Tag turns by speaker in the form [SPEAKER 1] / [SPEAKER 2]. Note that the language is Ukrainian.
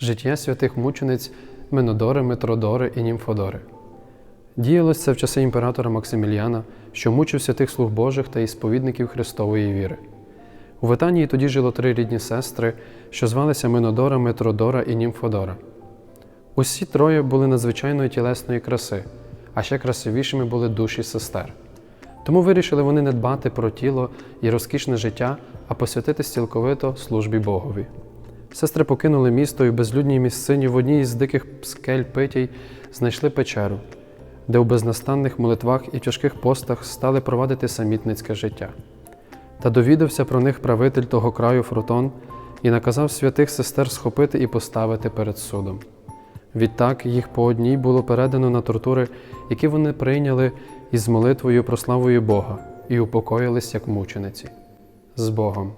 [SPEAKER 1] Життя святих мучениць Менодори, Митродори і Німфодори. Діялось це в часи імператора Максиміліана, що мучив святих слуг Божих та ісповідників Христової віри. У Витанії тоді жило три рідні сестри, що звалися Минодора, Митродора і Німфодора. Усі троє були надзвичайної тілесної краси, а ще красивішими були душі сестер. Тому вирішили вони не дбати про тіло і розкішне життя, а посвятитись цілковито службі Богові. Сестри покинули місто і в безлюдній місцині в одній із диких скель Питій знайшли печеру, де у безнастанних молитвах і тяжких постах стали провадити самітницьке життя. Та довідався про них правитель того краю Фрутон і наказав святих сестер схопити і поставити перед судом. Відтак їх по одній було передано на тортури, які вони прийняли із молитвою про славою Бога і упокоїлись як мучениці. З Богом.